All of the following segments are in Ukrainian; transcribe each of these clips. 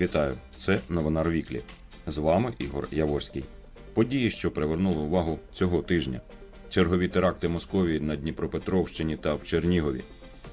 Вітаю! Це новина Віклі. З вами Ігор Яворський. Події, що привернули увагу цього тижня: чергові теракти Московії на Дніпропетровщині та в Чернігові.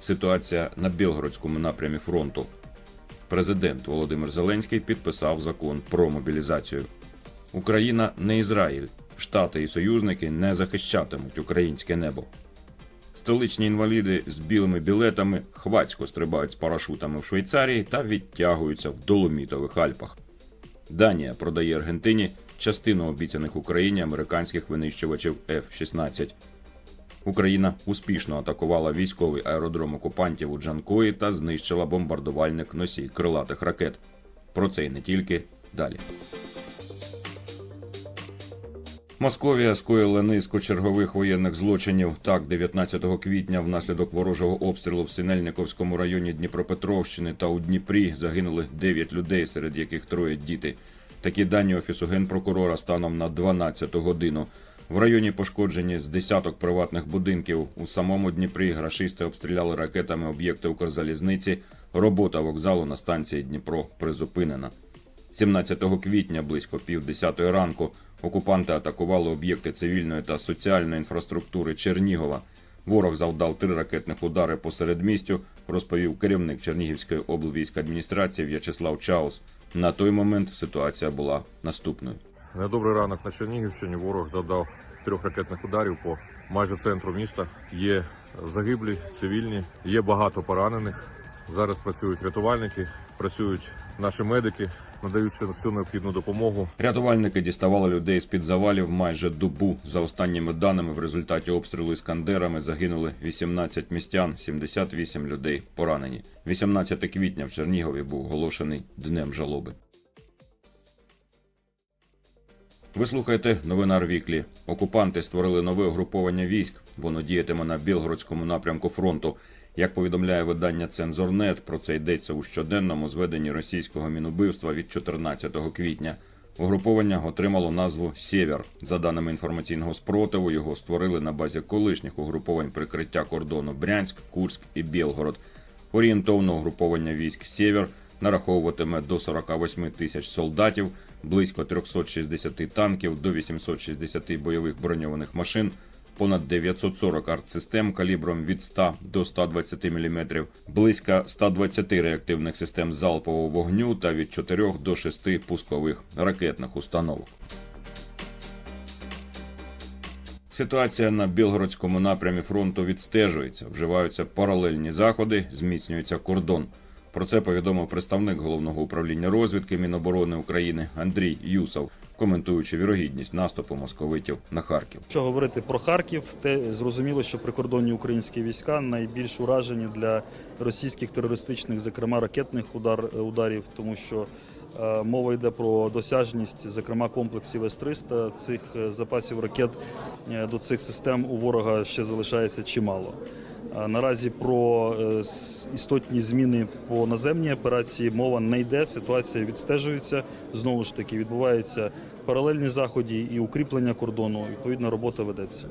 Ситуація на Білгородському напрямі фронту. Президент Володимир Зеленський підписав закон про мобілізацію. Україна не Ізраїль. Штати і союзники не захищатимуть українське небо. Столичні інваліди з білими білетами хвацько стрибають з парашутами в Швейцарії та відтягуються в Доломітових Альпах. Данія продає Аргентині частину обіцяних Україні американських винищувачів F-16. Україна успішно атакувала військовий аеродром окупантів у Джанкої та знищила бомбардувальник носій крилатих ракет. Про це і не тільки далі. Московія скоїла низку чергових воєнних злочинів. Так, 19 квітня внаслідок ворожого обстрілу в Синельниковському районі Дніпропетровщини та у Дніпрі загинули 9 людей, серед яких троє діти. Такі дані офісу генпрокурора станом на 12 годину. В районі пошкоджені з десяток приватних будинків. У самому Дніпрі рашисти обстріляли ракетами об'єкти Укрзалізниці. Робота вокзалу на станції Дніпро призупинена. 17 квітня близько півдесятої ранку окупанти атакували об'єкти цивільної та соціальної інфраструктури Чернігова. Ворог завдав три ракетних удари по середмістю, розповів керівник Чернігівської облвійськадміністрації В'ячеслав Чаус. На той момент ситуація була наступною. Недобрий ранок на Чернігівщині. Ворог завдав трьох ракетних ударів по майже центру міста. Є загиблі, цивільні, є багато поранених. Зараз працюють рятувальники, працюють наші медики, надають всю- необхідну допомогу. Рятувальники діставали людей з під завалів майже добу. За останніми даними, в результаті обстрілу іскандерами загинули 18 містян, 78 людей поранені. 18 квітня в Чернігові був оголошений днем жалоби. Ви слухаєте новина Рвіклі. Окупанти створили нове угруповання військ. Воно діятиме на Білгородському напрямку фронту. Як повідомляє видання Цензорнет, про це йдеться у щоденному зведенні російського мінубивства від 14 квітня. Угруповання отримало назву Сєвєр. За даними інформаційного спротиву, його створили на базі колишніх угруповань прикриття кордону Брянськ, Курськ і Білгород. Орієнтовно угруповання військ Сєвєр нараховуватиме до 48 тисяч солдатів, близько 360 танків, до 860 бойових броньованих машин, понад 940 артсистем калібром від 100 до 120 мм, близько 120 реактивних систем залпового вогню та від 4 до 6 пускових ракетних установок. Ситуація на Білгородському напрямі фронту відстежується, вживаються паралельні заходи, зміцнюється кордон. Про це повідомив представник головного управління розвідки Міноборони України Андрій Юсов, коментуючи вірогідність наступу московитів на Харків. Якщо говорити про Харків, те зрозуміло, що прикордонні українські війська найбільш уражені для російських терористичних, зокрема ракетних удар, ударів, тому що е, мова йде про досяжність, зокрема комплексів С-300. Цих е, запасів ракет е, до цих систем у ворога ще залишається чимало. Наразі про е, істотні зміни по наземній операції мова не йде. Ситуація відстежується. Знову ж таки, відбуваються паралельні заходи і укріплення кордону. Відповідна робота ведеться.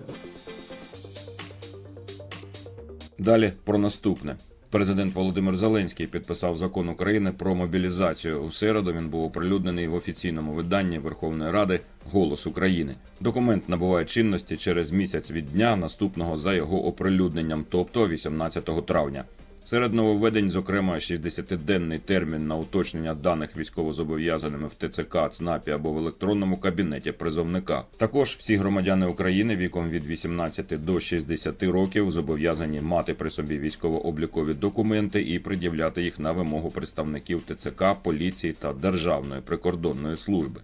Далі про наступне. Президент Володимир Зеленський підписав закон України про мобілізацію. У середу він був оприлюднений в офіційному виданні Верховної Ради Голос України. Документ набуває чинності через місяць від дня наступного за його оприлюдненням, тобто 18 травня. Серед нововведень, зокрема, 60-денний термін на уточнення даних військовозобов'язаними в ТЦК, ЦНАПі або в електронному кабінеті призовника. Також всі громадяни України віком від 18 до 60 років зобов'язані мати при собі військово-облікові документи і пред'являти їх на вимогу представників ТЦК, поліції та Державної прикордонної служби.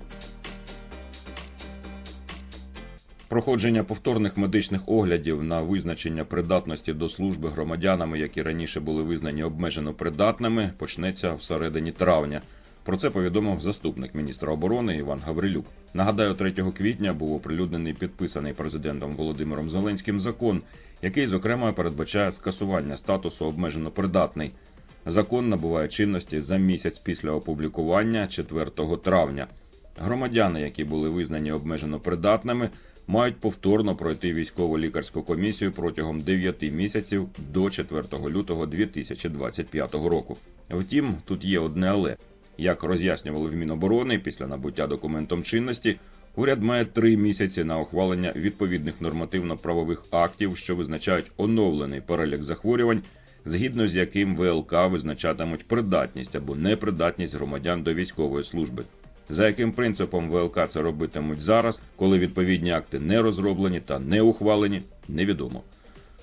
Проходження повторних медичних оглядів на визначення придатності до служби громадянами, які раніше були визнані обмежено придатними, почнеться всередині травня. Про це повідомив заступник міністра оборони Іван Гаврилюк. Нагадаю, 3 квітня був оприлюднений підписаний президентом Володимиром Зеленським закон, який, зокрема, передбачає скасування статусу обмежено придатний. Закон набуває чинності за місяць після опублікування 4 травня. Громадяни, які були визнані обмежено придатними, мають повторно пройти військово-лікарську комісію протягом 9 місяців до 4 лютого 2025 року. Втім, тут є одне але. Як роз'яснювали в Міноборони після набуття документом чинності, уряд має три місяці на ухвалення відповідних нормативно-правових актів, що визначають оновлений перелік захворювань, згідно з яким ВЛК визначатимуть придатність або непридатність громадян до військової служби. За яким принципом ВЛК це робитимуть зараз, коли відповідні акти не розроблені та не ухвалені, невідомо.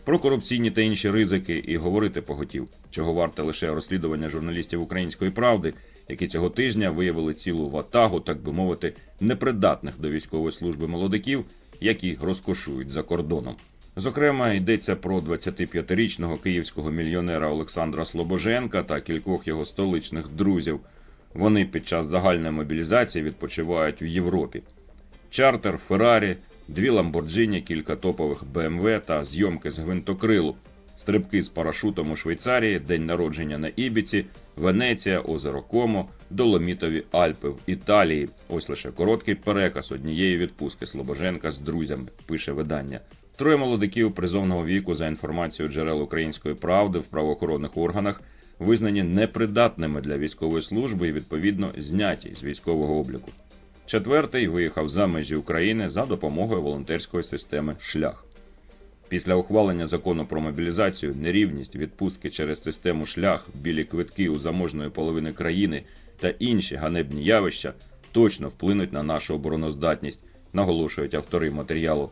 Про корупційні та інші ризики і говорити поготів, чого варте лише розслідування журналістів української правди, які цього тижня виявили цілу ватагу, так би мовити, непридатних до військової служби молодиків, які розкошують за кордоном. Зокрема, йдеться про 25-річного київського мільйонера Олександра Слобоженка та кількох його столичних друзів. Вони під час загальної мобілізації відпочивають в Європі. Чартер, Феррарі, дві Ламборджині, кілька топових БМВ та зйомки з гвинтокрилу, стрибки з парашутом у Швейцарії, день народження на Ібіці, Венеція, озеро Комо, Доломітові Альпи в Італії. Ось лише короткий переказ однієї відпустки Слобоженка з друзями, пише видання. Троє молодиків призовного віку, за інформацією джерел української правди в правоохоронних органах, визнані непридатними для військової служби і відповідно зняті з військового обліку. Четвертий виїхав за межі України за допомогою волонтерської системи Шлях. Після ухвалення закону про мобілізацію, нерівність, відпустки через систему шлях, білі квитки у заможної половини країни та інші ганебні явища точно вплинуть на нашу обороноздатність, наголошують автори матеріалу.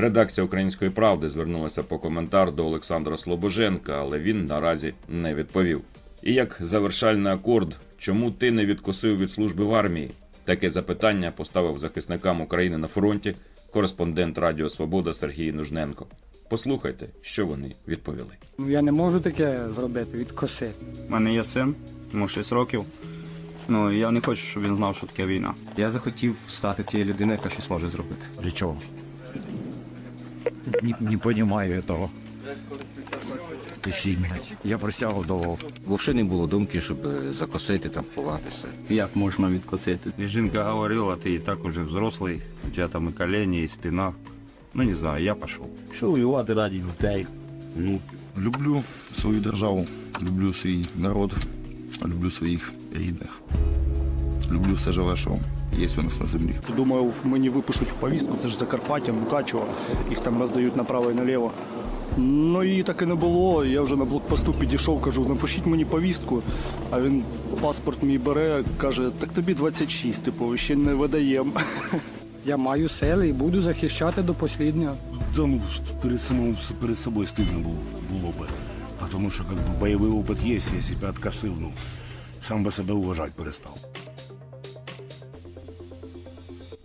Редакція Української правди звернулася по коментар до Олександра Слобоженка, але він наразі не відповів. І як завершальний акорд, чому ти не відкосив від служби в армії? Таке запитання поставив захисникам України на фронті кореспондент Радіо Свобода Сергій Нужненко. Послухайте, що вони відповіли. Я не можу таке зробити, відкосити. У мене є син, йому 6 років. Ну я не хочу, щоб він знав, що таке війна. Я захотів стати тією людиною, яка щось може зробити. Для чего? Не, не понимаю этого. Ты сильный. Я присягу давав. Взагалі не було думки, щоб е, закосити там ховатися. Як можна відкосити? И Жинка говорила, ты и так уже взрослый, у тебя там и колени, и спина. Ну, не знаю, я пошел. Що воювати раді дітей? Ну, Люблю свою державу, люблю свій народ, люблю своїх рідних. Люблю все живе, що є у нас на землі. Думаю, мені випишуть в повістку, це ж Закарпаття, Мукачево, їх там роздають направо і наліво. Ну і так і не було. Я вже на блокпосту підійшов, кажу, напишіть мені повістку. А він паспорт мій бере, каже, так тобі 26, типу, ще не видаємо. Я маю сили і буду захищати до посліднього. да, ну, перед, самим, перед собою стидно було, було би. А тому що как бы, бойовий опит є, я себе откосив, ну, сам би себе уважати перестав.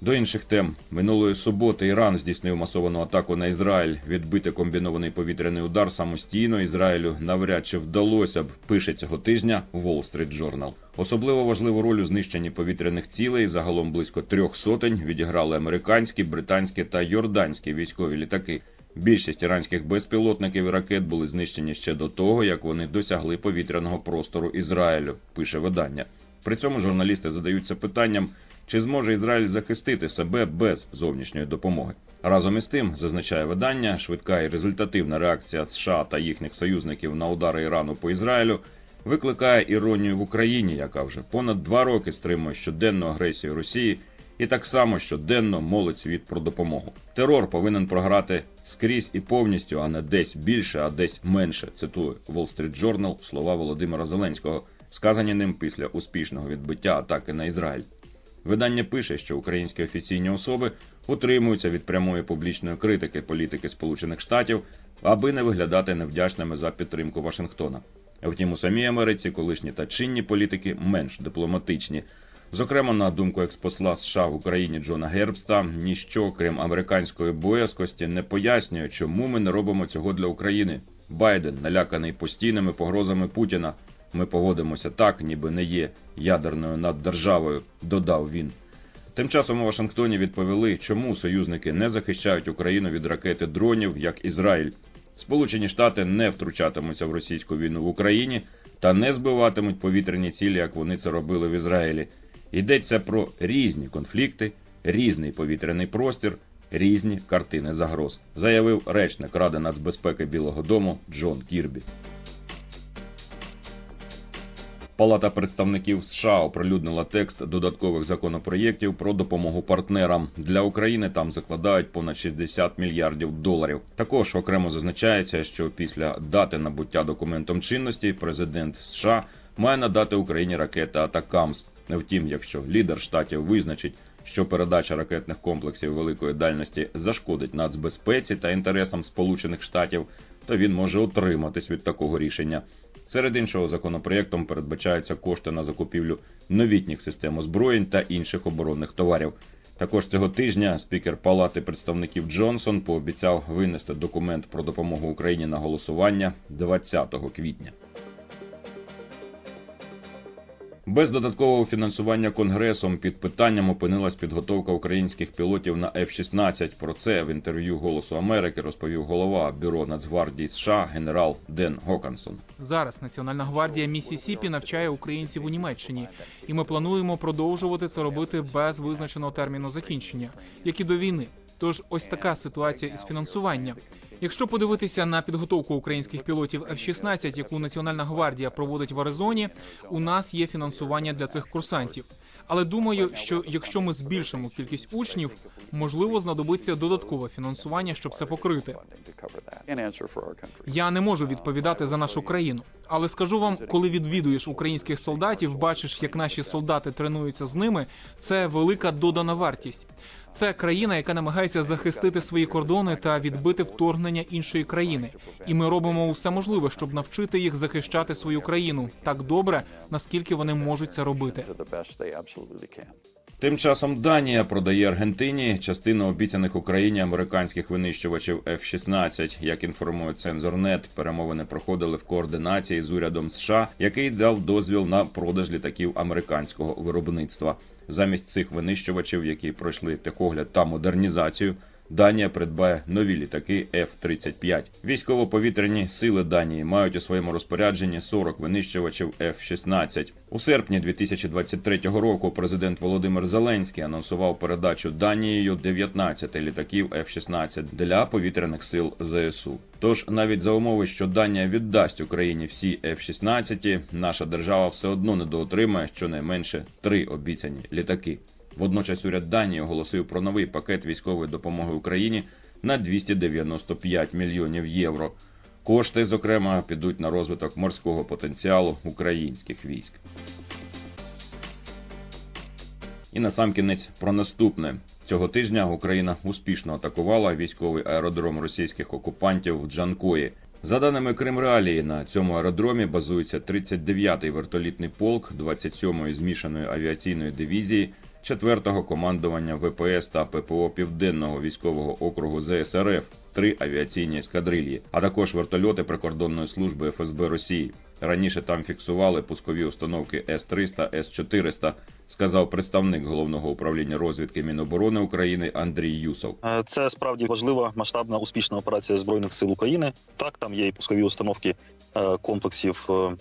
До інших тем минулої суботи Іран здійснив масовану атаку на Ізраїль. Відбити комбінований повітряний удар самостійно Ізраїлю навряд чи вдалося б. Пише цього тижня Wall Street Journal. Особливо важливу роль у знищенні повітряних цілей загалом близько трьох сотень відіграли американські, британські та йорданські військові літаки. Більшість іранських безпілотників і ракет були знищені ще до того, як вони досягли повітряного простору Ізраїлю. Пише видання. При цьому журналісти задаються питанням. Чи зможе Ізраїль захистити себе без зовнішньої допомоги? Разом із тим, зазначає видання, швидка і результативна реакція США та їхніх союзників на удари Ірану по Ізраїлю викликає іронію в Україні, яка вже понад два роки стримує щоденну агресію Росії і так само щоденно молить світ про допомогу. Терор повинен програти скрізь і повністю, а не десь більше, а десь менше. Цитую Wall Street Journal слова Володимира Зеленського, сказані ним після успішного відбиття атаки на Ізраїль. Видання пише, що українські офіційні особи утримуються від прямої публічної критики політики Сполучених Штатів, аби не виглядати невдячними за підтримку Вашингтона. Втім, у самій Америці колишні та чинні політики менш дипломатичні. Зокрема, на думку експосла США в Україні Джона Гербста, ніщо, крім американської боязкості, не пояснює, чому ми не робимо цього для України. Байден, наляканий постійними погрозами Путіна, ми поводимося так, ніби не є ядерною наддержавою, додав він. Тим часом у Вашингтоні відповіли, чому союзники не захищають Україну від ракети дронів, як Ізраїль. Сполучені Штати не втручатимуться в російську війну в Україні та не збиватимуть повітряні цілі, як вони це робили в Ізраїлі. Йдеться про різні конфлікти, різний повітряний простір, різні картини загроз, заявив речник Ради нацбезпеки Білого Дому Джон Кірбі. Палата представників США оприлюднила текст додаткових законопроєктів про допомогу партнерам для України. Там закладають понад 60 мільярдів доларів. Також окремо зазначається, що після дати набуття документом чинності президент США має надати Україні ракети Атакамс. Втім, якщо лідер штатів визначить, що передача ракетних комплексів великої дальності зашкодить нацбезпеці та інтересам Сполучених Штатів, то він може утриматись від такого рішення. Серед іншого, законопроєктом передбачаються кошти на закупівлю новітніх систем озброєнь та інших оборонних товарів. Також цього тижня спікер Палати представників Джонсон пообіцяв винести документ про допомогу Україні на голосування 20 квітня. Без додаткового фінансування конгресом під питанням опинилась підготовка українських пілотів на F-16. Про це в інтерв'ю Голосу Америки розповів голова бюро Нацгвардії США генерал Ден Гокансон. Зараз Національна гвардія Міссісіпі навчає українців у Німеччині, і ми плануємо продовжувати це робити без визначеного терміну закінчення, як і до війни. Тож ось така ситуація із фінансуванням. Якщо подивитися на підготовку українських пілотів F-16, яку Національна гвардія проводить в Аризоні, у нас є фінансування для цих курсантів. Але думаю, що якщо ми збільшимо кількість учнів, можливо, знадобиться додаткове фінансування, щоб це покрити. Я не можу відповідати за нашу країну, але скажу вам, коли відвідуєш українських солдатів, бачиш, як наші солдати тренуються з ними. Це велика додана вартість. Це країна, яка намагається захистити свої кордони та відбити вторгнення іншої країни. І ми робимо усе можливе, щоб навчити їх захищати свою країну так добре, наскільки вони можуть це робити. Тим часом Данія продає Аргентині частину обіцяних Україні американських винищувачів F-16. Як інформує Цензорнет, перемовини проходили в координації з урядом США, який дав дозвіл на продаж літаків американського виробництва. Замість цих винищувачів, які пройшли техогляд та модернізацію. Данія придбає нові літаки F-35. Військово-повітряні сили Данії мають у своєму розпорядженні 40 винищувачів F-16. У серпні 2023 року президент Володимир Зеленський анонсував передачу Данією 19 літаків F-16 для повітряних сил ЗСУ. Тож навіть за умови, що Данія віддасть Україні всі F-16, наша держава все одно недоотримає щонайменше три обіцяні літаки. Водночас уряд Данії оголосив про новий пакет військової допомоги Україні на 295 мільйонів євро. Кошти, зокрема, підуть на розвиток морського потенціалу українських військ. І насамкінець про наступне. Цього тижня Україна успішно атакувала військовий аеродром російських окупантів в Джанкої. За даними Кримреалії, на цьому аеродромі базується 39-й вертолітний полк 27-ї змішаної авіаційної дивізії 4-го командування ВПС та ППО Південного військового округу ЗСРФ, три авіаційні ескадрильї, а також вертольоти прикордонної служби ФСБ Росії. Раніше там фіксували пускові установки С-300, С-400, сказав представник головного управління розвідки Міноборони України Андрій Юсов. Е, Це справді важлива масштабна успішна операція збройних сил України. Так, там є і пускові установки е, комплексів е,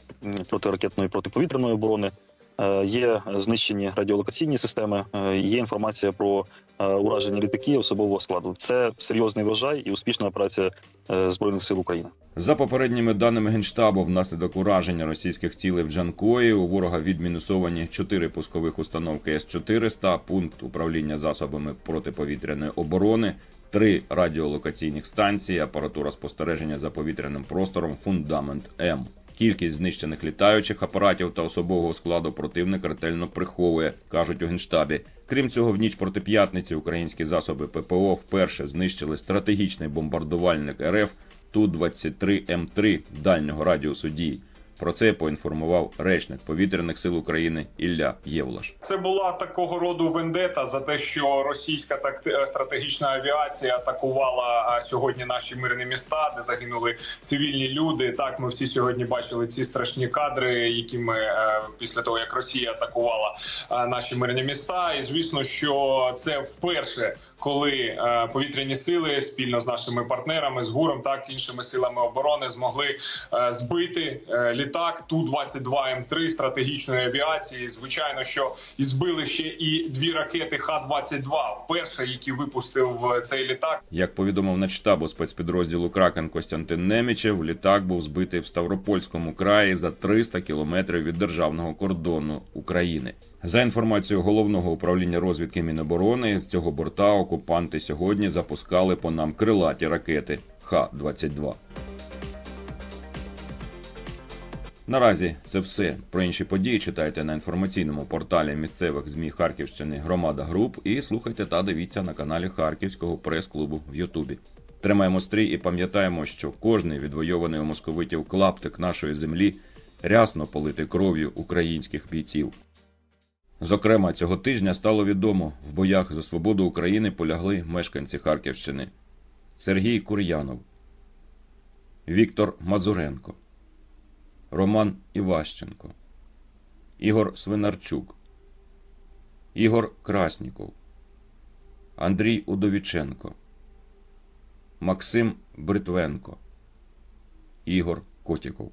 протиракетної протиповітряної оборони. Е, Є знищені радіолокаційні системи. е, Є інформація про е, ураження літаків особового складу. Це серйозний врожай і успішна операція збройних сил України. За попередніми даними генштабу, внаслідок ураження російських цілей в Джанкої у ворога відмінусовані чотири пускових установки С-400, пункт управління засобами протиповітряної оборони, три радіолокаційних станції, апаратура спостереження за повітряним простором, фундамент М. Кількість знищених літаючих апаратів та особового складу противник ретельно приховує, кажуть у генштабі. Крім цього, в ніч проти п'ятниці українські засоби ППО вперше знищили стратегічний бомбардувальник РФ Ту-23М3 дальнього радіусу дії. Про це поінформував речник повітряних сил України Ілля Євлаш. Це була такого роду вендета за те, що російська такти- стратегічна авіація атакувала сьогодні наші мирні міста, де загинули цивільні люди. Так, ми всі сьогодні бачили ці страшні кадри, які ми е, після того як Росія атакувала е, наші мирні міста. І звісно, що це вперше. Коли е, повітряні сили спільно з нашими партнерами, з ГУРом, так іншими силами оборони змогли е, збити е, літак ту 22 м 3 стратегічної авіації. Звичайно, що і збили ще і дві ракети Х-22, вперше які випустив цей літак. Як повідомив начштабу спецпідрозділу Кракен Костянтин Немічев, літак був збитий в Ставропольському краї за 300 кілометрів від державного кордону України. За інформацією головного управління розвідки Міноборони, з цього борта окупанти сьогодні запускали по нам крилаті ракети Х-22. Наразі це все. Про інші події читайте на інформаційному порталі місцевих ЗМІ Харківщини Громада Груп і слухайте та дивіться на каналі Харківського прес-клубу в Ютубі. Тримаємо стрій і пам'ятаємо, що кожний відвойований у московитів клаптик нашої землі рясно политий кров'ю українських бійців. Зокрема, цього тижня стало відомо, в боях за свободу України полягли мешканці Харківщини Сергій Кур'янов, Віктор Мазуренко, Роман Іващенко, Ігор Свинарчук, Ігор Красніков, Андрій Удовіченко, Максим Бритвенко, Ігор Котіков.